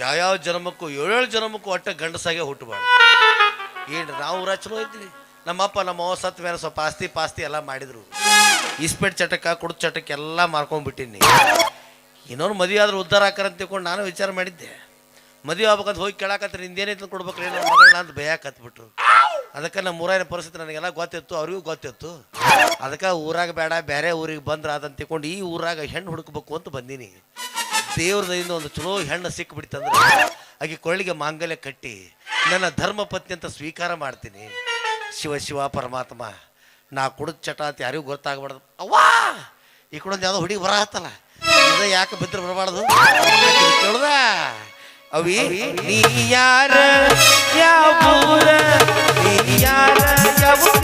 ಯಾವ್ಯಾವ ಜನ್ಮಕ್ಕೂ, ಏಳೇಳು ಜನ್ಮಕ್ಕೂ ಒಟ್ಟ ಗಂಡಸಾಗೆ ಹುಟ್ಟಬಾರ್ದು ಏನ್ರಿ, ನಾವು ಚಲೋ ಇದ್ವಿ. ನಮ್ಮಪ್ಪ ನಮ್ಮ ಅವ್ವ ಸತ್ ಮೇಲೆ ಸ್ವಲ್ಪ ಆಸ್ತಿ ಪಾಸ್ತಿ ಎಲ್ಲ ಮಾಡಿದ್ರು. ಇಸ್ಪೇಟ್ ಚಟಕ, ಕುಡ್ದು ಚಟಕ್ಕೆ ಎಲ್ಲ ಮಾರ್ಕೊಂಡ್ಬಿಟ್ಟಿನಿ. ಇನ್ನೊಂದು ಮದುವೆ ಆದ್ರೆ ಉದ್ಧಾರ ಹಾಕಾರ ಅಂತ ತಿಳ್ಕೊಂಡು ನಾನು ವಿಚಾರ ಮಾಡಿದ್ದೆ. ಮದುವೆ ಆಗ್ಬೇಕಂತ ಹೋಗಿ ಕೇಳಾಕತ್ರಿ ನಿಂದೇನೈತೆ ಕೊಡ್ಬೇಕ್ರಿ ನಮ್ಮ ಮಗಳನ್ನ ಅಂತ ಬೇಯಾಕತ್ ಬಿಟ್ರು ಅದಕ್ಕೆ ನಮ್ಮ ಊರಾಗಿನ ಪರಿಸ್ಥಿತಿ ನನಗೆಲ್ಲ ಗೊತ್ತಿತ್ತು, ಅವ್ರಿಗೂ ಗೊತ್ತಿತ್ತು. ಅದಕ್ಕೆ ಊರಾಗ ಬೇಡ, ಬೇರೆ ಊರಿಗೆ ಬಂದ್ರ ಅದಂತ ತಿಳ್ಕೊಂಡು ಈ ಊರಾಗ ಹೆಣ್ಣು ಹುಡುಕ್ಬೇಕು ಅಂತ ಬಂದೀನಿ. ದೇವ್ರದಿಂದ ಒಂದು ಚಲೋ ಹೆಣ್ಣು ಸಿಕ್ಬಿಡ್ತಂದ್ರೆ, ಆಕೆ ಕೊಳ್ಳಿಗೆ ಮಾಂಗಲ್ಯ ಕಟ್ಟಿ ನನ್ನ ಧರ್ಮ ಪತ್ನಿ ಅಂತ ಸ್ವೀಕಾರ ಮಾಡ್ತೀನಿ. ಶಿವ ಶಿವ, ಪರಮಾತ್ಮ, ನಾ ಕುಡಿದ ಚಟ ಅಂತ ಯಾರಿಗೂ ಗೊತ್ತಾಗಬಾರ್ದು. ಅವ್ವಾ! ಈ ಕಡೆ ಯಾವುದೋ ಹುಡುಗಿ ಬರತ್ತಲ್ಲ ಇದು ಯಾಕೆ ಬಿದ್ದರೆ ಬರಬಾರ್ದು? ಕೇಳ್ದ. ಅವಿ ನೀ ಯಾರ ಯಾವ ನೀ ಯಾರ ಯಾವ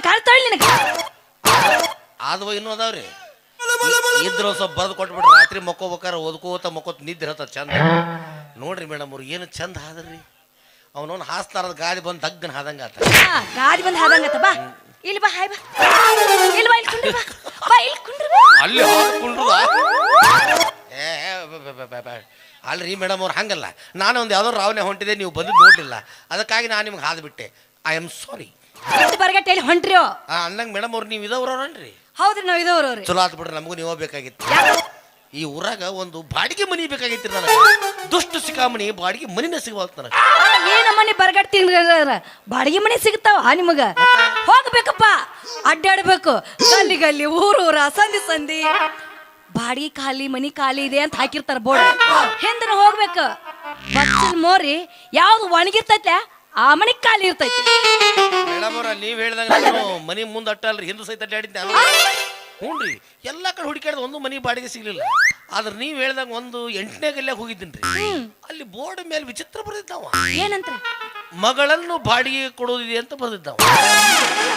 ಕಾಣ್ತಾಳೆ ನಿನಗೆ. ಆದ್ವ ಇನ್ನೂ ಅದಾವ್ರಿ. ಇದ್ರ ಸ್ವಲ್ಪ ಬರೆದು ಕೊಟ್ಬಿಟ್ರೆ ರಾತ್ರಿ ಮಕ್ಕೋಬೇಕಾರ ಓದ್ಕೋತ ಮಕ್ಕೋತ ನಿದ್ದೆ ಇರತ್ತ ಚಂದ. ನೋಡ್ರಿ ಮೇಡಮ್ ಅವ್ರು ಏನು ಚಂದ ಹಾದ್ರಿ? ಅವನವನ್ ಹಾಸ್ತಾರದ ಗಾಡಿ ಬಂದು ದಗ್ಗನ ಹಾದಂಗ ಆತ. ಗಾಡಿ ಬಂದು ಹಾದಂಗತ್ತ ಬಾ. ಇಲ್ಲಿ ಬಾ ಹಾಯ್ ಬಾ. ಇಲ್ಲಿ ಬಾ ಇಲ್ಲಿ ಕುಂಡ್ರಿ ಬಾ. ಬಾ ಇಲ್ಲಿ ಕುಂಡ್ರಿ ಬಾ. ಅಲ್ಲಿ ಹಾಕೊಂಡ್ರು ಏ ಬ- ಬ- ಬ- ಬ- ಬ- ಅಲ್ರಿ ಮೇಡಮ್ ಅವ್ರು ಹಂಗಲ್ಲ. ನಾನು ಒಂದು ಯಾವ್ದೋ ರಾವಣೆ ಹೊಂಟಿದೆ ನೀವು ಬಂದು ನೋಡಲಿಲ್ಲ. ಅದಕ್ಕಾಗಿ ನಾನು ನಿಮ್ಗೆ ಹಾದ್ಬಿಟ್ಟೆ ಐ ಆಮ್ ಸಾರಿ ಎಷ್ಟು ಬರಗಟ್ಟೆ ಇಲ್ಲಿ ಹೊಂಟ್ರಿಯೋ? ಅಂದಂಗೆ ಮೇಡಮ್ ಅವ್ರು ನೀವು ಇದವ್ರವ್ರನ್ರಿ ಹೌದ್ರಿ ನಾವು ಇದವ್ರವ್ರಿ ಚಲೋ ಆತ್ ಬಿಡ್ರಿ ನಮಗೂ ನೀವು ಬೇಕಾಗಿತ್ತು. ಈ ಊರಾಗ ಒಂದು ಬಾಡಿಗೆ ಮನಿ ಬೇಕಾಗಿತ್ತು ನನಗೆ. ದುಷ್ಟ ಸಿಕ್ಕಾಮಣಿ ಬಾಡಿಗೆ ಮನಿನ ಸಿಗವಲ್ತು ನನಗೆ. ಏನ ಮನೆ ಬರಗಟ್ಟಿ ಬಾಡಿಗೆ ಮನೆ ಸಿಗ್ತಾವ ನಿಮಗ? ಹೋಗ್ಬೇಕಪ್ಪ ಅಡ್ಡಾಡ್ಬೇಕು. ಗಲ್ಲಿ ಗಲ್ಲಿ ಊರು ಊರ ಸಂಧಿ ಸಂಧಿ ಬಾಡಿಗೆ ಖಾಲಿ ಮನಿ ಖಾಲಿ ಇದೆ ಅಂತ ಹಾಕಿರ್ತಾರ ಬೋರ್ಡ್. ಹಿಂದನ ಹೋಗ್ಬೇಕು? ಬಸ್ಸಿನ ಮೋರಿ ಯಾವ್ದು ಒಣಗಿರ್ತೈತೆ ಆ ಮನಿ ಖಾಲಿ ಇರ್ತೈತಿ. ಮೇಡಮ್ ಅವ್ರ ನೀವು ಹೇಳ್ದಂಗೆ ನಾನು ಮನಿ ಮುಂದೆ ಅಟ್ಟಲ್ರಿ ಹಿಂದೂ ಸಹಿತ ಅಡ್ಡಾಡಿದ್ದೆ ನಾನು. ಹ್ಞೂ ರೀ ಎಲ್ಲ ಕಡೆ ಹುಡುಕಾಡ್ದು ಒಂದು ಮನಿ ಬಾಡಿಗೆ ಸಿಗ್ಲಿಲ್ಲ. ಆದ್ರೆ ನೀವು ಹೇಳ್ದಂಗ ಒಂದು ಎಂಟನೇ ಗಲ್ಯಾಗ ಹೋಗಿದ್ದೀನಿ ಅಲ್ಲಿ ಬೋರ್ಡ್ ಮೇಲೆ ವಿಚಿತ್ರ ಬರ್ದಿದ್ದಾವ. ಏನಂತ ಮಗಳನ್ನು ಬಾಡಿಗೆ ಕೊಡೋದಿದೆ ಅಂತ ಬರ್ದಿದ್ದಾವ.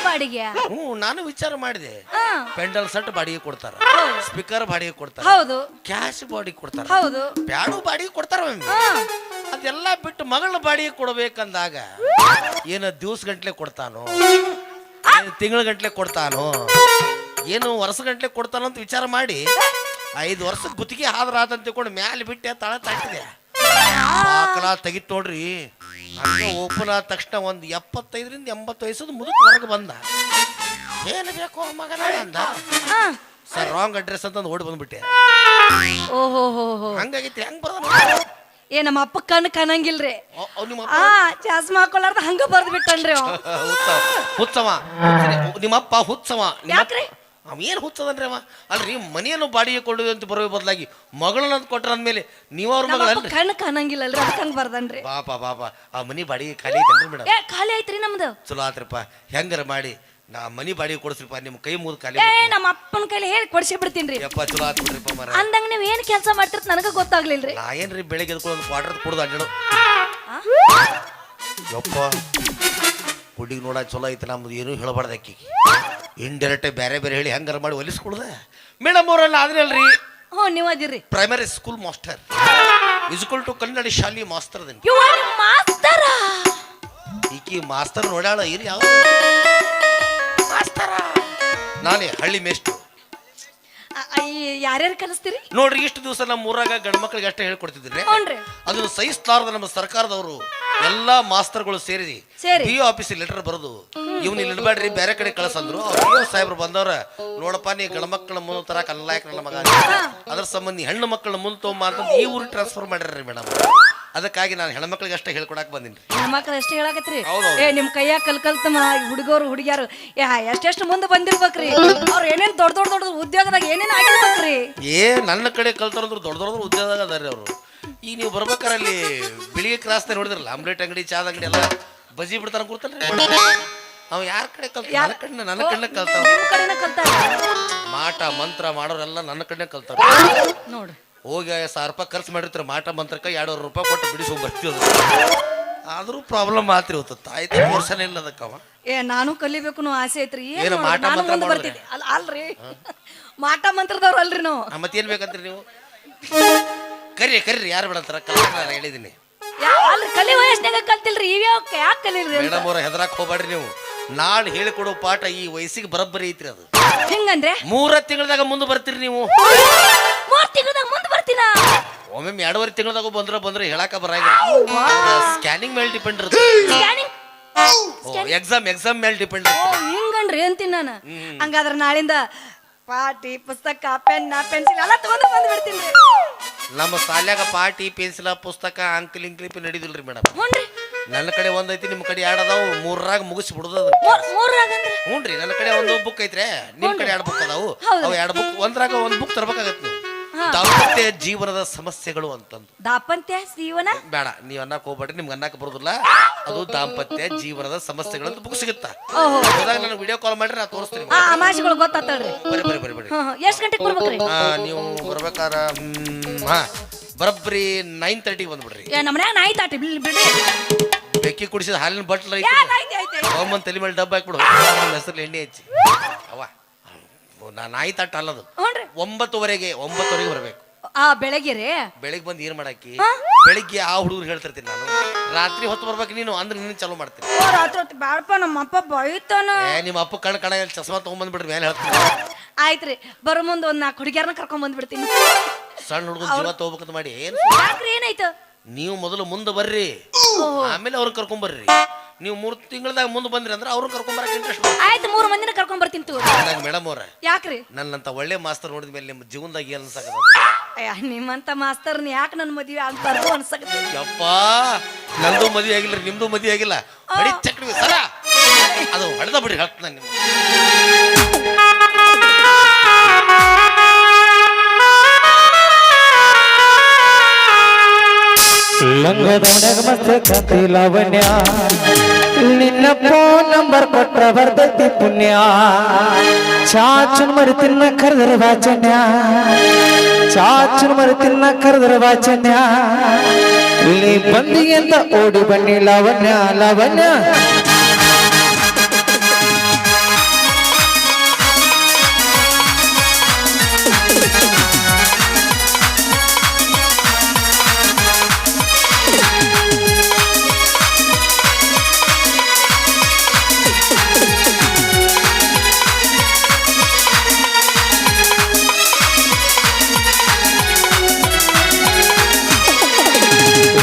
ಬಾಡಿಗೆ? ಹ್ಞೂ ನಾನು ವಿಚಾರ ಮಾಡಿದೆ. ಹಾ, ಪೆಂಡಲ್ ಸೆಟ್ ಬಾಡಿಗೆ ಕೊಡ್ತಾರ. ಸ್ಪೀಕರ್ ಬಾಡಿಗೆ ಕೊಡ್ತಾರ. ಹೌದು. ಕ್ಯಾಶ್ ಬಾಡಿಗೆ ಕೊಡ್ತಾರ. ಹೌದು. ಪ್ಯಾಡು ಬಾಡಿಗೆ ಕೊಡ್ತಾರ ಒಮ್ಮೆ. ಅದೆಲ್ಲ ಬಿಟ್ಟು ಮಗಳ ಬಾಡಿಗೆ ಕೊಡ್ಬೇಕಂದಾಗ ಏನು ದಿವಸ ಗಂಟ್ಲೆ ಕೊಡ್ತಾನೋ? ತಿಂಗಳ ಗಂಟ್ಲೆ ಕೊಡ್ತಾನೋ? ಏನು ವರ್ಷ ಗಂಟ್ಲೆ ಕೊಡ್ತಾನೋ ಅಂತ ವಿಚಾರ ಮಾಡಿ ಐದು ವರ್ಷದ ಗುತ್ತಿಗೆ ಹಾದ್ರ ಆದಂತ ತಿಳ್ಕೊಂಡು ಮ್ಯಾಲೆ ಬಿಟ್ಟೆ ತಳ ತಟ್ಟಿದೆ ಆಕಳ ತೆಗಿತ್ ನೋಡ್ರಿ. ಹಂಗೆ ಓಪನ್ ಆದ ತಕ್ಷಣ ಒಂದು ಎಪ್ಪತ್ತೈದರಿಂದ ಎಂಬತ್ತು ವಯಸ್ಸದ ಮುದುಕ ಹೊರಗೆ ಬಂದ. ಏನು ಬೇಕು ಮಗನ ಅಂದ. ಸರ್ ರಾಂಗ್ ಅಡ್ರೆಸ್ ಅಂತ ಓಡಿ ಬಂದ್ಬಿಟ್ಟೆ. ಓಹೋ ಹಂಗಾಗಿತ್ತು ಹೆಂಗ್ ಬರ್ದ ಏ ನಮ್ಮ ಅಪ್ಪ ಕಣ್ ಕಾಣಂಗಿಲ್ರಿ. ಆ ಚಸ್ಮ ಹಾಕೊಲಾರ್ದ ಹಂಗ ಬರ್ದ್ ಬಿಟ್ಟನ್ರಿ ಅವ ಹುಚ್ಚವ. ನಿಮ್ಮಪ್ಪ ಹುಚ್ಚವ. ನಿಮ್ಮ ಯಾಕ್ರಿ? ಅವ ಏನು ಹುಚ್ಚದನ್ರಿ ಅವ? ಅಲ್ರಿ ಮನೆಯನ್ನು ಬಾಡಿಗೆ ಕೊಡೋದು ಅಂತ ಬರೋ ಬದಲಾಗಿ ಮಗಳನ್ನ ಕೊಟ್ರ ಅಂದ್ಮೇಲೆ ನೀವು ಅವ್ರ ಮಗಳ ಕಣ್ಣು ಕಾಣಂಗಿಲ್ಲ ಅಲ್ರಿ ಅದಕ್ಕೆ ಹಂಗ ಬರ್ದನ್ರಿ. ಪಾಪ ಪಾಪ ಆ ಮನಿ ಬಾಡಿಗೆ ಖಾಲಿ ಐತನ್ರಿ ಮೇಡಮ್ ಏ ಖಾಲಿ ಐತ್ರಿ ನಮ್ದು. ಚಲೋ ಆತ್ರಿಪ್ಪ. ಹೆಂಗಾರ ಮಾಡಿ ನಾ ಮನಿ ಬಾಡಿಗೆ ಕೊಡಿಸ್ರಿಪ್ಪ ನಿಮ್ಮ ಕೈ ಮುಗಿದು ಖಾಲಿ ಏ ನಮ್ಮ ಅಪ್ಪನ ಕೈಲಿ ಹೇಳಿ ಕೊಡ್ಸಿ ಬಿಡ್ತೀನಿ ಯಪ್ಪ ಚಲೋ ಆತ್ ಬಿಡ್ರಿಪ್ಪ ಮರ ಅಂದಂಗ ನೀವ್ ಏನ್ ಕೆಲಸ ಮಾಡ್ತಿರ್ತ ನನಗ ಗೊತ್ತಾಗ್ಲಿಲ್ರಿ. ನಾ ಏನ್ರಿ ಬೆಳಿಗ್ಗೆ ಎದ್ಕೊಂಡು ಒಂದು ಕ್ವಾರ್ಟರ್ ಕುಡ್ದು ಅಡ್ಡಾಡು ಯಪ್ಪ ಹುಡುಗಿ ನೋಡ ಚಲೋ ಐತೆ ನಮ್ದು ಏನೂ ಹೇಳಬಾರ್ದು ಆಕಿಗೆ. ಇಂಡೈರೆಕ್ಟ್ ಬೇರೆ ಬೇರೆ ಹೇಳಿ ಹೆಂಗಾರ ಮಾಡಿ ಒಲಿಸ್ಕೊಳ್ದೆ ಮೇಡಮ್ ಅವರಲ್ಲ ಆದ್ರೆ ಅಲ್ರಿ ಹ್ಞೂ ನೀವು ಅದಿರ್ರಿ primary school master school to Kannada ಶಾಲಿ ಮಾಸ್ತರ್ ಯು ಆರ್ ಮಾಸ್ತರ? ಈಕಿ ಮಾಸ್ತರ್ ನೋಡ್ಯಾಳ ಏನು ಯಾವ ನಾನೇ ಹಳ್ಳಿ ಮೇಷ್ಟು ಯಾರ್ಯಾರು ಕಲಿಸ್ತೀರಿ? ನೋಡ್ರಿ ಇಷ್ಟು ದಿವಸ ನಮ್ಮ ಊರಾಗ ಗಂಡ ಮಕ್ಳಿಗೆ ಅಷ್ಟೇ ಹೇಳ್ಕೊಡ್ತಿದ್ರೆ ಹ್ಞೂನ್ರಿ ಅದನ್ನು ಸಹಿಸ್ತಾರದ ನಮ್ಮ ಸರ್ಕಾರದವರು ಎಲ್ಲಾ ಮಾಸ್ತರ್ಗಳು ಸೇರಿ ಸೇರಿ. ಆಫೀಸ್ ಲೆಟರ್ ಬರೋದು ಇವ್ನ ಇಲ್ಲಿ ಇಡಬೇಡ್ರಿ ಬೇರೆ ಕಡೆ ಕಳ್ಸಂದ್ರು. ಅವ್ರು ಸಾಹೇಬ್ರು ಬಂದವ್ರ ನೋಡಪ್ಪ ನೀ ಗಂಡ ಮಕ್ಕಳ ಮುಂದೆ ತರ ಕಲ್ಲಾಯಕ್ ನನ್ನ ಮಗ. ಅದ್ರ ಸಂಬಂಧಿ ಹೆಣ್ಣು ಮಕ್ಕಳ ಮುಂದೆ ತಗೊಂಬ ಅಂತ ಈ ಊರಿಗೆ ಟ್ರಾನ್ಸ್ಫರ್ ಮಾಡ್ಯಾರ್ರಿ ಮೇಡಮ್. ಅದಕ್ಕಾಗಿ ನಾನು ಹೆಣ್ಮಕ್ಳಿಗೆ ಅಷ್ಟೇ ಹೇಳ್ಕೊಡಕ್ ಬಂದಿನಿ. ಹೆಣ್ಮಕ್ಳು ಎಷ್ಟು ಹೇಳಕತ್ರಿ? ಹೌದೌದು. ಏ ನಿಮ್ ಕೈಯಾಗ ಕಲ್ ಕಲ್ತ ಹುಡುಗರು ಹುಡುಗಿಯಾರು. ಏ ಎಷ್ಟೆಷ್ಟು ಮುಂದೆ ಬಂದಿರ್ಬೇಕ್ರಿ? ಅವ್ರು ಏನೇನು ದೊಡ್ಡ ದೊಡ್ಡ ದೊಡ್ಡ ಉದ್ಯೋಗದಾಗ ಏನೇನು ಆಗಿರ್ಬೇಕ್ರಿ? ಏ ನನ್ನ ಕಡೆ ಕಲ್ತಾರಂದ್ರು ದೊಡ್ಡ ದೊಡ್ಡ ಉದ್ಯೋಗದಾಗ ಅದಾರಿ ಅವರು. ಈಗ ನೀವು ಬರ್ಬೇಕಾರ ಅಲ್ಲಿ ಬಿಳಿಗೆ ಕ್ರಾಸ್ತ ನೋಡಿದ್ರಲ್ಲ ಆಮ್ಲೆಟ್ ಅಂಗಡಿ ಚಾದ ಅಂಗಡಿ ಎಲ್ಲ ಬಜಿ ಬಿಡ್ತಾರ ಕೂತಲ್ರಿ ಅವ್ ಯಾರ ಕಡೆ ಕಲ್ತ ನನ್ನ ಕಡೆ ನನ್ನ ಕಡೆ ಕಲ್ತಾವ ನಿಮ್ ಕಡೆನ ಕಲ್ತಾರ? ಮಾಟ ಮಂತ್ರ ಮಾಡೋರೆಲ್ಲ ನನ್ನ ಕಡೆ ಕಲ್ತಾರ ನೋಡು. ಹೋಗಿ ಸಾವಿರ ರೂಪಾಯಿ ಖರ್ಚು ಮಾಡಿರ್ತಾರೆ ಮಾಟ ಮಂತ್ರಕ್ಕೆ ಎರಡುವರೆ ರೂಪಾಯಿ ಕೊಟ್ಟು ಬಿಡಿಸೋ ಬರ್ತೀವಿ ಆದರೂ ಪ್ರಾಬ್ಲಮ್ ಆತ್ರಿ ಇವತ್ತು. ತಾಯಿ ವರ್ಷನ ಇಲ್ಲ ಅದಕ್ಕವ ಏ ನಾನು ಕಲಿಬೇಕು ಆಸೆ ಐತ್ರಿ? ಏನ್ ಮಾಟ ಮಂತ್ರ ಮಾಡೋದ್ರಿ? ಅಲ್ಲ ಅಲ್ರಿ. ಮಾಟ ಮಂತ್ರದವ್ರು ಅಲ್ರಿ ನಾವು. ಮತ್ತೇನು ಬೇಕಂತ್ರಿ ನೀವು? ಕರಿ ಕರಿ ಯಾರು ಬಿಡಂತಾರ ಕಲ ನಾನು ಹೇಳಿದ್ದೀನಿ ಅಲ್ರಿ ಕಲಿ ವಯಸ್ಸಿನಾಗ ಕಲ್ತಿಲ್ರಿ. ಇವ್ಯಾವ ಯಾಕೆ ಅಂತ? ಮೇಡಮ್ ಅವ್ರ ಹೆದರಾಕ್ ಹೋಗ್ಬೇಡ್ರಿ ನೀವು. ನಾಳೆ ಹೇಳಿಕೊಡೋ ಪಾಠ ಈ ವಯಸ್ಸಿಗೆ ಬರಬ್ಬರಿ ಐತ್ರಿ ಅದು. ಹಿಂಗಂದ್ರೆ? ಮೂರ ತಿಂಗಳದಾಗ ಮುಂದೆ ಬರ್ತೀರಿ ನೀವು. ಒಮ್ಮೆ ಎರಡೂವರೆ ತಿಂಗಳದಾಗ ಬಂದ್ರ ಬಂದ್ರೆ ಹೇಳಾಕ ಬರಂಗಿಲ್ಲ ಸ್ಕ್ಯಾನಿಂಗ್ ಮೇಲೆ ಡಿಪೆಂಡ್ ಇರುತ್ತೆ. ಸ್ಕ್ಯಾನಿಂಗ್ ಎಕ್ಸಾಮ್ ಎಕ್ಸಾಮ್ ಮೇಲೆ ಡಿಪೆಂಡ್ ಓ ಹಿಂಗನ್ರಿ ಅಂತೀನಿ ನಾನು. ಹಂಗಾದ್ರೆ ನಾಳಿಂದ ಪಾಟಿ ಪುಸ್ತಕ ಪೆನ್ ಪೆನ್ಸಿಲ್ ಎಲ್ಲ ತಗೊಂಡು ಬಂದು ಬಿಡ್ತೀನಿ. ನಮ್ಮ ಶಾಲ್ಯಾಗ ಪಾಟಿ ಪೆನ್ಸಿಲ ಪುಸ್ತಕ ಅಂಕಲ್ ಇಂಕ್ಲಿಪ್ ನಡೀದಿಲ್ರಿ ಮೇಡಮ್. ನನ್ನ ಕಡೆ ಒಂದೈತಿ ನಿಮ್ಮ ಕಡೆ ಎರಡು ಅದಾವು. ಮೂರಾಗ ಮುಗಿಸಿ ಬಿಡುದ ಮೂರ್ ಮೂರಾಗಂದ್ರೆ ಹ್ಞೂನ್ರಿ ನನ್ನ ಕಡೆ ಒಂದು ಬುಕ್ ಐತ್ರಿ. ನಿಮ್ಮ ಕಡೆ ಎರಡು ಬುಕ್ ಅದಾವು. ಅವು ಎರಡು ಬುಕ್ ಒಂದ್ರಾಗ ಒಂದು ಬುಕ್ ತರ್ಬೇಕಾಗತ್ತೆ ನೀವು. ದಾಂಪತ್ಯ ಜೀವನದ ಸಮಸ್ಯೆಗಳು ಅಂತಂದು. ದಾಪಂತ್ಯ ಜೀವನ? ಬೇಡ ನೀವ್ ಅನ್ನಕ್ ಹೋಗ್ಬೇಡ್ರಿ ನಿಮ್ಗೆ ಅನ್ನಕ್ ಬರೋದಿಲ್ಲ. ಅದು ದಾಂಪತ್ಯ ಜೀವನದ ಸಮಸ್ಯೆಗಳು ಅಂತ ಬುಕ್ ಸಿಗುತ್ತಾ? ಓಹೋ. ಹೋದಾಗ ನನಗೆ ವಿಡಿಯೋ ಕಾಲ್ ಮಾಡ್ರಿ ನಾ ತೋರಿಸ್ತೀನಿ ಆ ಅಮಾಶಿಗಳು ಗೊತ್ತಾತಳ್ರಿ. ಬರಿ ಬರಿ ಬರಿ ಬರಿ. ಹಾ ಎಷ್ಟು ಗಂಟೆಗೆ ಬರ್ಬೇಕ್ರಿ? ಆ, ನೀವು ಬರ್ಬೇಕಾರ ಹ್ಮ್, ಹಾ. ಬರಬ್ರಿ ನೈನ್ ತರ್ಟಿಗೆ ಬಂದ್ಬಿಡ್ರಿ. ಏ ನಮ್ಮ ಮನ್ಯಾಗ ನಾಯಿ ತಾಟಿ ಬಿಡ್ಲಿ ಬಿಡ್ರಿ. ಬೆಕ್ಕಿ ಕುಡಿಸಿದ ಹಾಲಿನ ಬಟ್ಲ. ಹೋಮನ್ ತಲೆ ಮೇಲೆ ಡಬ್ಬ ಹಾಕ್ಬಿಡು ಹೆಸರು ಎಣ್ಣೆ ಹಚ್ಚಿ. ಅವ ನಾ ನಾಯಿ ತಟ್ಟ ಅಲ್ಲದು. ಹ್ಞೂನ್ರಿ. ಒಂಬತ್ತುವರೆಗೆ ಒಂಬತ್ತುವರೆಗೆ ಬರಬೇಕು. ಆ ಬೆಳಗ್ಗೆ ರೇ? ಬೆಳಿಗ್ಗೆ ಬಂದು ಏನ್ ಮಾಡಾಕಿ? ಬೆಳಿಗ್ಗೆ ಆ ಹುಡುಗರು ಹೇಳ್ತಿರ್ತೀನಿ ನಾನು. ರಾತ್ರಿ ಹೊತ್ತು ಬರ್ಬೇಕು ನೀನು ಅಂದ್ರೆ ನಿನ್ನ ಚಾಲೂ ಮಾಡ್ತೀನಿ. ಓ ರಾತ್ರಿ ಹೊತ್ತು ಬ್ಯಾಡಪ್ಪ ನಮ್ಮ ಅಪ್ಪ ಬೈತಾನ. ಏ ನಿಮ್ಮ ಅಪ್ಪ ಕಣ್ ಕಣ ಚಸ್ಮಾ ತಗೊಂಬಂದ್ಬಿಡ್ರಿ ಮೇಲೆ ಹೇಳ್ತೀನಿ. ಆಯ್ತ್ರಿ ಬರೋ ಮುಂದೆ ಒಂದ್ ನಾಲ್ಕು ಹುಡುಗಿಯರ್ನ ಕರ್ಕೊಂಡ್ ಬಂದ್ಬಿಡ್ತೀನಿ. ಸಣ್ಣ ಹುಡುಗನ ಜೀವ ತಗೋಬೇಕಂತ ಮಾಡಿ ಏನ್ ಯಾಕ್ರಿ ಏನಾಯ್ತು? ನೀವು ಮೊದಲು ಮುಂದೆ ಬರ್ರಿ. ಆಮೇಲೆ ಅವ್ರ ಕರ್ಕೊಂಡ್ ಬರ್ರಿ. ನೀವು ಮೂರು ತಿಂಗಳದಾಗ ಮುಂದೆ ಬಂದ್ರಿ ಅಂದ್ರೆ ಅವ್ರು ಕರ್ಕೊಂಡ್ ಬರಕ್ಕೆ ಇಂಟ್ರೆಸ್ಟ್ ಆಯ್ತು ಮೂರು ಮಂದಿನ ಕರ್ಕೊಂಡ್ ಬರ್ತೀನಿ ತೂ ಮೇಡಮ್ ಅವ್ರ ಯಾಕ್ರಿ? ನನ್ನಂತ ಒಳ್ಳೆ ಮಾಸ್ತರ್ ನೋಡಿದ ಮೇಲೆ ನಿಮ್ಮ ಜೀವನದಾಗ ಏನು ಅನ್ಸಕದ ಅಯ್ಯ ನಿಮ್ಮಂತ ಮಾಸ್ತರ್ನ ಯಾಕೆ ನನ್ನ ಮದುವೆ ಆಗ್ಬಾರ್ದು ಅನ್ಸಕತ್ತೆ ಯಪ್ಪ ನಂದು ಮದುವೆ ಆಗಿಲ್ಲ ನಿಮ್ದು ಮದುವೆ ಆಗಿಲ್ಲ. ಬಡಿ ಚಕ್ರಿ ಸರ. ಅದು ಹೊಡೆದ ಬಿಡಿ ಹಾಕ್ತ ನಿಮ್ಮ ನಿಮ್ಗೆ. ಲಂಗದವನಾಗ ಮಸ್ತ ಕತಿ ಲಾವಣ್ಯ ನಿನ್ನ ಫೋನ್ ನಂಬರ್ ಕೊಟ್ರ ಬರ್ತೈತಿ ಪುಣ್ಯ ಚಾಚುನ್ ಮರಿ ತಿನ್ನ ಕರೆದ್ರ ವಾಚನ್ಯ ಚಾಚುನ್ ಮರಿ ತಿನ್ನ ಕರೆದ್ರ ವಾಚನ್ಯ ಇಲ್ಲಿ ಬಂದಿ ಅಂತ ಓಡಿ ಬನ್ನಿ ಲಾವಣ್ಯ ಲಾವಣ್ಯ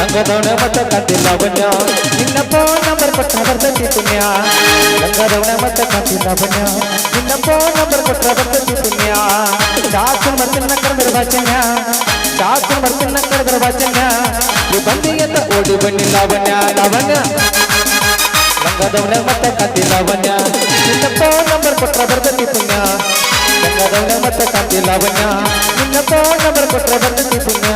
ಲಂಗದವನ ಮತ ಕತಿ ಲಾವಣ್ಯ ನಿನ್ನ ಫೋನ್ ನಂಬರ್ ಕೊಟ್ರ ಬರ್ತೈತಿ ಪುಣ್ಯ ಲಂಗದವನ ಮತ ಕತಿ ಲಾವಣ್ಯ ನಿನ್ನ ಫೋನ್ ನಂಬರ್ ಕೊಟ್ರ ಬರ್ತೈತಿ ಪುಣ್ಯ ಚಾಚುನ್ ಮರ್ತಿನ ಕರೆದ್ರ ವಾಚನ್ಯ ಚಾಚುನ್ ಮರ್ತಿನ ಕರೆದ್ರ ವಾಚನ್ಯ ಈ ಬಂದಿ ಅಂತ ಓಡಿ ಬನ್ನಿ ಲಾವಣ್ಯ ಲಾವಣ್ಯ ಲಂಗದವನ ಮತ ಕತಿ ಲಾವಣ್ಯ ನಿನ್ನ ಫೋನ್ ನಂಬರ್ ಕೊಟ್ರ ಬರ್ತೈತಿ ಪುಣ್ಯ ಲಂಗದವನ ಮತ ಕತಿ ಲಾವಣ್ಯ ನಿನ್ನ ಫೋನ್ ನಂಬರ್ ಕೊಟ್ರ ಬರ್ತೈತಿ ಪುಣ್ಯ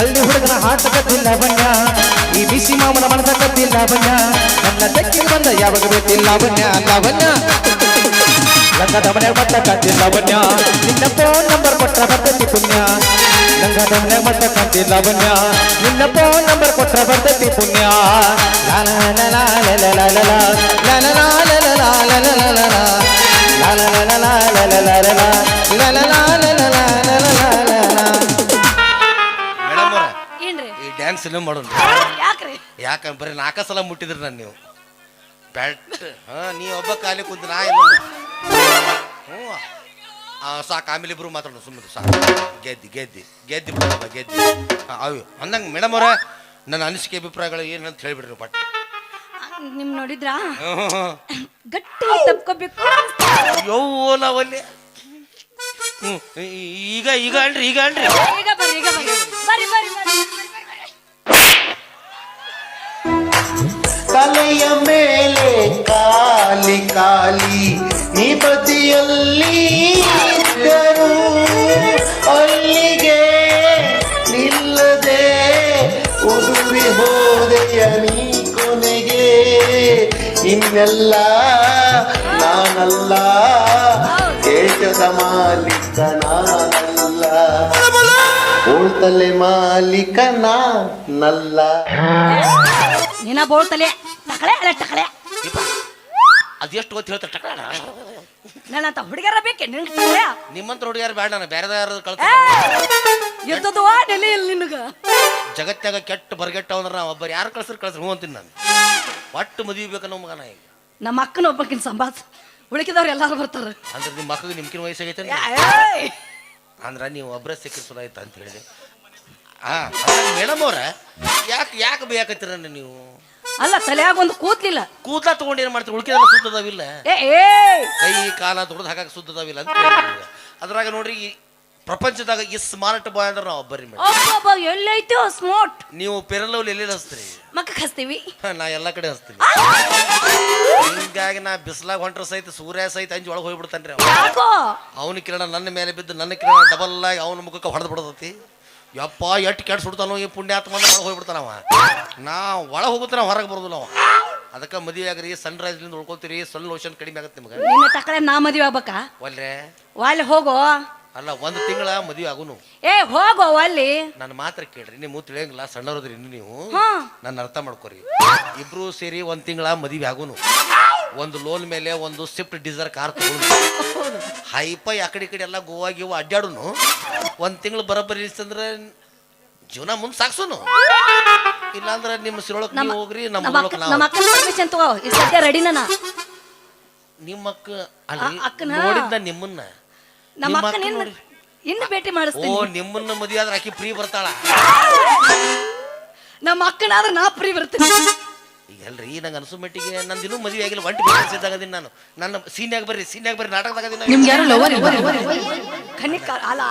ಅಲ್ಲಿ ಹುಡುಗನ ಹಾಟ ಕತ್ತಿಲ್ಲ ಬಣ್ಣ ಈ ಬಿಸಿ ಮಾಮನ ಮನಸ ಕತ್ತಿಲ್ಲ ಬಣ್ಣ ನನ್ನ ತೆಕ್ಕಿಗೆ ಬಂದ ಯಾವಾಗ ಬೇಕಿಲ್ಲ ಬಣ್ಣ ಲಾವಣ್ಯ ಲಂಗದ ಮನೆ ಮಟ್ಟ ಕತ್ತಿಲ್ಲ ಬಣ್ಣ ನಿನ್ನ ಫೋನ್ ನಂಬರ್ ಕೊಟ್ಟ ಬರ್ತತಿ ಪುಣ್ಯ. ಲಂಗದ ಮನೆ ಮಟ್ಟ ಕತ್ತಿಲ್ಲ ಬಣ್ಣ ನಿನ್ನ ಫೋನ್ ನಂಬರ್ ಕೊಟ್ಟ ಬರ್ತತಿ ಪುಣ್ಯ. ಲಾಲ ಲಾಲ ಲಾಲ ಲಾಲ. ಇನ್ನೂ ಮಾಡೋಣ ಯಾಕ್ರಿ? ಯಾಕಂದ್ರೆ ಬರೀ ನಾಲ್ಕ ಸಲ ಮುಟ್ಟಿದ್ರಿ ನಾನು ನೀವು. ಬ್ಯಾಟ್ ಹಾ ನೀ ಒಬ್ಬ ಖಾಲಿ ಕುಂತ ನಾ ಇಲ್ಲ ಹ್ಞೂ. ಆ, ಸಾಕು ಆಮೇಲೆ ಇಬ್ರು ಮಾತಾಡೋಣ ಸುಮ್ಮನೆ ಸಾಕು. ಗೆದ್ದಿ ಗೆದ್ದಿ ಗೆದ್ದಿ ಬಿಡಪ್ಪ ಗೆದ್ದಿ. ಹಾ, ಅವು ಅಂದಂಗೆ ಮೇಡಮ್ ಅವರ ನನ್ನ ಅನಿಸಿಕೆ ಅಭಿಪ್ರಾಯಗಳು ಏನಂತ ಹೇಳ್ಬಿಡ್ರಿ ಪಟ್ ನಿಮ್ ನೋಡಿದ್ರಾ? ಹ್ಞೂ ಗಟ್ಟಿ ತಪ್ಕೋಬೇಕು ಯೋ ನಾವಲ್ಲಿ ಹ್ಞೂ ಈಗ ಈಗ ಅಲ್ರಿ ಈಗ ಅಲ್ರಿ ಈಗ ಬರ್ರಿ ಈಗ ಬರ್ರಿ ಬರ್ರಿ. ತಲೆಯ ಮೇಲೆ ಕಾಲಿ ಕಾಲಿ ಈ ಬದಿಯಲ್ಲಿ ಅಲ್ಲಿಗೆ ನಿಲ್ಲದೆ ಉದುರಿ ಹೋದೆಯ ನೀ ಕೊನೆಗೆ ಇನ್ನೆಲ್ಲ ನಾನಲ್ಲ. ದೇಶದ ಮಾಲೀಕ ನಾನಲ್ಲ. ಓಳ್ತಲೆ ಮಾಲೀಕ ನಾನಲ್ಲ. ನಿನ್ನ ಬೋಳ್ತಲೆ? ಟಕಳೆ ಅಲ್ಲ ಟಕಳೆ ಅದೆಷ್ಟು ಗೊತ್ತು ಹೇಳ್ತಾರೆ ಟಕಳ ನನ್ನಂತ ಹುಡುಗರ ಬೇಕೆ ನಿನ್ ಟಕಳೆ ನಿಮ್ಮಂತ ಹುಡುಗಿಯಾರು ಬೇಡ ನಾನು ಬೇರೆ ಯಾರು ಕಳ್ತ ಎದ್ದದುವ ನೆಲೆ ಇಲ್ಲ ನಿನಗ. ಜಗತ್ಯಾಗ ಕೆಟ್ಟ ಬರ್ಗೆಟ್ಟ ಅಂದ್ರೆ ನಾವು ಒಬ್ಬರು ಯಾರು ಕಳ್ಸ್ರಿ ಕಳ್ಸ್ರಿ ಹ್ಞೂ ಅಂತೀನಿ ನಾನು. ಒಟ್ಟು ಮದುವೆ ನಮ್ಮ ಮಗನ ಈಗ. ನಮ್ಮ ಅಕ್ಕನ ಒಬ್ಬಕ್ಕಿನ ಸಂಬಾತ್ ಉಳಿಕಿದವ್ರು ಎಲ್ಲರೂ ಬರ್ತಾರೆ. ಅಂದ್ರೆ ನಿಮ್ಮ ಮಕ್ಕಳಿಗೆ ನಿಮ್ಕಿನ ವಯಸ್ಸಾಗೈತೆ! ಅಂದ್ರೆ? ನೀವು ಒಬ್ಬರೇ ಸಿಕ್ಕಿ ಸುಲ ಆಯ್ತು ಅಂತ ಹೇಳಿದೆ. ಹಾಂ ಮೇಡಮ್ ಅವ್ರ ಯಾಕೆ ಯಾಕೆ ಬೇಕತ್ತೀರ ನೀವು? ಅಲ್ಲ ತಲೆಯಾಗ ಒಂದು ಕೂತ್ಲಿಲ್ಲ. ಕೂದಲ ತಗೊಂಡು ಏನು ಮಾಡ್ತೀವಿ ಉಳ್ಕಿದೆಲ್ಲ ಸುದ್ದದಾವಿಲ್ಲ ಏ ಏ! ಕೈ ಕಾಲ ತೊಡೆದು ಹಾಕಕ್ಕೆ ಸುದ್ದದಾವಿಲ್ಲ ಅಂತ ಹೇಳಿದ್ರು. ಅದ್ರಾಗ ನೋಡ್ರಿ ಈ ಪ್ರಪಂಚದಾಗ ಈ ಸ್ಮಾರ್ಟ್ ಬಾಯ್ ಅಂದ್ರೆ ನಾವು ಒಬ್ಬರಿ ಮೇಡಮ್ ಎಲ್ಲೈತೆ ಎಲ್ಲೈತೋ ಸ್ಮಾರ್ಟ್ ನೀವು ಪೆರಲವ್ಲಿ ಎಲ್ಲಿ ಹಚ್ತೀರಿ? ಮಕ್ಕ ಹಚ್ತೀವಿ. ಹ, ನಾ ಎಲ್ಲ ಕಡೆ ಹಚ್ತೀನಿ ಹಿಂಗಾಗಿ ನಾ ಬಿಸ್ಲಾಗ ಹೊಂಟ್ರ ಸಹಿತ ಸೂರ್ಯ ಸಹಿತ ಅಂಜಿ ಒಳಗೆ ಹೋಗ್ಬಿಡ್ತಾನ್ರಿ ಯಾಕೋ? ಅವನ ಕಿರಣ ನನ್ನ ಮೇಲೆ ಬಿದ್ದು ನನ್ನ ಕಿರಣ ಡಬಲ್ ಆಗಿ ಅವನ ಮುಖಕ್ಕೆ ಹೊಡೆದು ಬಿಡತೈತಿ. ಯಪ್ಪ ಎಟ್ ಕೆಟ್ಟ ಸುಡ್ತಾನೋ ಈ ಪುಣ್ಯಾತ್ಮ ಒಳಗೆ ಹೋಗ್ಬಿಡ್ತಾನ ಅವ. ನಾ ಒಳಗೆ ಹೋಗುತ್ತಾನ ಹೊರಗೆ ಬರೋದಿಲ್ಲ ಅವ. ಅದಕ್ಕೆ ಮದುವೆ ಆಗ್ರಿ ಸನ್ ರೈಸ್ಲಿಂದ ಉಳ್ಕೊತೀರಿ ಸನ್ ಲೋಷನ್ ಕಡಿಮೆ ಆಗತ್ತೆ ನಿಮಗೆ. ನಿನ್ನ ಟಕಳೆ ನಾ ಮದುವೆ ಆಗ್ಬೇಕಾ? ಒಲ್ರೆ ಅಲ್ಲಿ ಹೋಗೋ? ಅಲ್ಲ ಒಂದು ತಿಂಗಳ ಮದುವೆ ಆಗುನು. ಏ ಹೋಗೋ ಅಲ್ಲಿ ನನ್ನ ಮಾತ್ರ ಕೇಳ್ರಿ ನೀವು ತಿಳಿಯಂಗಿಲ್ಲ ಸಣ್ಣವ್ರದ್ರಿ ಇನ್ನು ನೀವು. ನನ್ನ ಅರ್ಥ ಮಾಡ್ಕೊರಿ. ಇಬ್ರು ಸೇರಿ ಒಂದು ತಿಂಗಳ ಮದುವೆ ಆಗುನು. ಒಂದು ಲೋನ್ ಮೇಲೆ ಒಂದು ಸ್ವಿಫ್ಟ್ ಡಿಸೈರ್ ಕಾರ್ ತಗೊಂಡು. ಹೈಪ ಆ ಕಡೆ ಈ ಕಡೆ ಎಲ್ಲ ಗೋವಾ ಗೀವ ಅಡ್ಡಾಡುನು. ಒಂದ್ ತಿಂಗಳು ಬರೋಬ್ಬರಿ ಅಂದ್ರೆ ಜೀವನ ಮುಂದೆ ಸಾಕ್ಸುನು. ಇಲ್ಲಾಂದ್ರೆ ನಿಮ್ಮ ಸಿರೊಳಕ್ ನಮ್ಮ ನೀವು ಹೋಗ್ರಿ ನಮ್ಮ ನಮ್ಮ ಅಕ್ಕ ನಮ್ಮ ಅಕ್ಕನ ಪರ್ಮಿಷನ್ ತಗೋ ಈ ಸದ್ಯ ರೆಡಿನ ನಾ. ನಿಮ್ಮ ಅಕ್ಕ ಅಲ್ರಿ ಆ, ಅಕ್ಕನ? ನೋಡಿದ್ದ ನಿಮ್ಮನ್ನ? ನಮ್ಮ ನಿಮ್ಮ ಅಕ್ಕನ ಅಕ್ಕ ಇನ್ನು ನೋಡಿ. ಇನ್ನು ಭೇಟಿ ಓ ಮಾಡಿಸ್ತೀನಿ ನಿಮ್ಮನ್ನ ಮದುವೆ ಆದ್ರೆ ಆಕಿ ಫ್ರೀ ಬರ್ತಾಳ. ನಮ್ಮ ಅಕ್ಕನಾದ್ರೆ ನಾ ಫ್ರೀ ಬರ್ತೀನಿ. ಈಗ ಅಲ್ರಿ ನಂಗೆ ಅನ್ಸೋ ಮಟ್ಟಿಗೆ ನಂದು ಇನ್ನೂ ಮದುವೆ ಆಗಿಲ್ಲ. ಒಂಟಿ ಬೇಕಿದ್ದಾಗದೀನಿ ನಾನು. ನನ್ನ ಸೀನ್ಯಾಗ ಬರ್ರಿ ಸೀನ್ಯಾಗ ಬರ್ರಿ ನಾಟಕದಾಗದಿನ ನಿಮ್ಗೆ ಯಾರು ಲವರ್ ಖನಿಕ ಅಲ್ಲ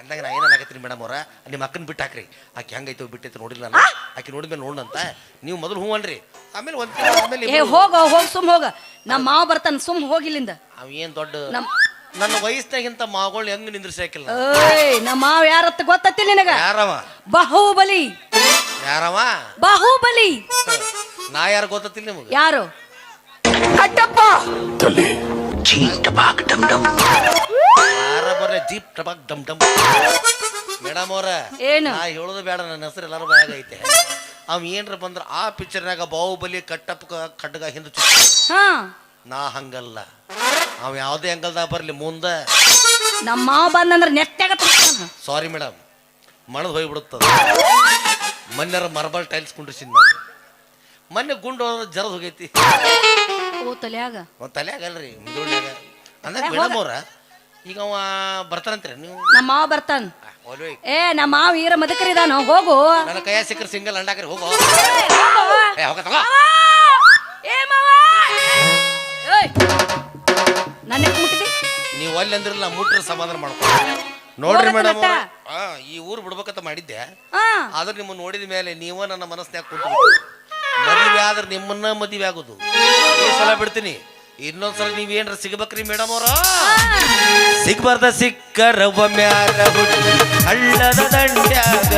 ಅಂದಾಗ ನಾ ಏನಾಗತ್ತೀನಿ ಮೇಡಮ್ ಅವ್ರ? ನಿಮ್ಮ ಅಕ್ಕನ ಬಿಟ್ಟು ಹಾಕ್ರಿ. ಆಕೆ ಹೆಂಗೈತೋ ಬಿಟ್ಟೈತೆ ನೋಡಿಲ್ಲ ನಾನು. ಆಕೆ ನೋಡಿದ್ಮೇಲೆ ನೋಡಂತ ನೀವು ಮೊದಲು ಹ್ಞೂ ಅನ್ರಿ. ಆಮೇಲೆ ಒಂದು ಆಮೇಲೆ ಏ ಹೋಗೋ ಹೋಗ್ ಸುಮ್ ಹೋಗ. ನಮ್ಮ ಮಾವ ಬರ್ತಾನ ಸುಮ್ ಹೋಗಿಲ್ಲಿಂದ. ಅವ ಏನು ದೊಡ್ಡ ನಮ್ ನನ್ನ ವಯಸ್ಸಿನಾಗಿಂತ ಮಾಗಳು ಹೆಂಗ್ ನಿಂದ್ರಿಸಾಕಿಲ್ಲ ಏಯ್ ನಮ್ಮ ಮಾವ ಯಾರತ್ತ ಗೊತ್ತತಿ ನಿನಗ? ಯಾರವ? ಬಾಹುಬಲಿ. ಯಾರವ? ಬಾಹುಬಲಿ. ನಾ ಯಾರು ಗೊತ್ತಿಲ್ಲ ನಿಮಗೆ? ಯಾರು? ಕಟ್ಟಪ್ಪ. ಯಾರ ಬರ್ರೆ ಜೀಪ್ ಟಬಾಕ್ ಡಮ್ ಡಮ್. ಮೇಡಮ್ ಅವ್ರ ಏನು? ನಾ ಹೇಳೋದು ಬೇಡ ನನ್ನ ಹೆಸರು ಎಲ್ಲರೂ ಬಾಯಾಗ ಐತೆ. ಅವ್ ಏನ್ರ ಬಂದ್ರ ಆ ಪಿಕ್ಚರ್ನಾಗ ಬಾಹುಬಲಿ ಕಟ್ಟಪ್ಪ ಖಡ್ಗ ಹಿಂದೆ ಚುಚ್ಚ. ಹಾ. ನಾ ಹಂಗಲ್ಲ. ಅವ್ ಯಾವ್ದೇ ಅಂಗಲ್ದಾಗ ಬರ್ಲಿ ಮುಂದ. ನಮ್ಮ ಮಾವ ಬಂದಂದ್ರ ನೆಟ್ಟಾಗ ಸಾರಿ ಮೇಡಮ್ ಮಣದ್ ಹೋಗ್ಬಿಡುತ್ತದ. ಮೊನ್ನೆರ ಮಾರ್ಬಲ್ ಟೈಲ್ಸ್ ಕುಂಡ್ರಿಸಿದ್ ನಾನು. ಮೊನ್ನೆ ಗುಂಡು ಜರದ್ ಹೋಗೈತಿ. ಓ ತಲ್ಯಾಗ? ಒಂದ್ ಅಂದಾಗ ಮೇಡಮ್ ಅವ್ರ ಈಗ ಅವ ಬರ್ತಾನಂತ್ರಿ ನೀವು. ನಮ್ಮ ಮಾವ ಬರ್ತಾನ. ಏ ನಮ್ಮ ಮಾವ ಈರ ಮದಕರಿದಾನ ಹೋಗು. ನನ್ನ ಕೈಯ ಸಿಕ್ಕರೆ ಸಿಂಗಲ್ ಅಂಡಾಕ್ರಿ ಹೋಗೋ. ಏ, ಹೋಗು. ಏ ಹೋಗ ತಗೋ. ಏ ಮಾವ. ಏಯ್. ನನ್ನ ಮುಟ್ಟಿದಿ? ನೀವು ಅಲ್ಲಿ ಅಂದ್ರಲ್ಲ ಮುಟ್ರ ಸಮಾಧಾನ ಮಾಡ್ಕೊ. ನೋಡ್ರಿ ಮೇಡಮ್? ಈ ಊರು ಬಿಡ್ಬೇಕಂತ ಮಾಡಿದ್ದೆ. ಹಾ ಆದ್ರೆ ನಿಮ್ಮನ್ನ ನೋಡಿದ ಮೇಲೆ ನೀವ ನನ್ನ ಮನಸ್ನ್ಯಾಗ ಕುಂತು ಮದುವೆ ಆದ್ರೆ ನಿಮ್ಮನ್ನ ಮದುವೆ ಆಗೋದು. ಈ ಸಲ ಬಿಡ್ತೀನಿ. ಇನ್ನೊಂದ್ಸಲ ನೀವೇನ್ರ ಸಿಗ್ಬೇಕ್ರಿ ಮೇಡಮ್ ಅವ್ರ. ಸಿಗ್ಬಾರ್ದ ಸಿಕ್ಕರ ಮ್ಯಾಗ ಹುಟ್ಟಿ ಹಳ್ಳದ ದಂಡ್ಯಾಗ.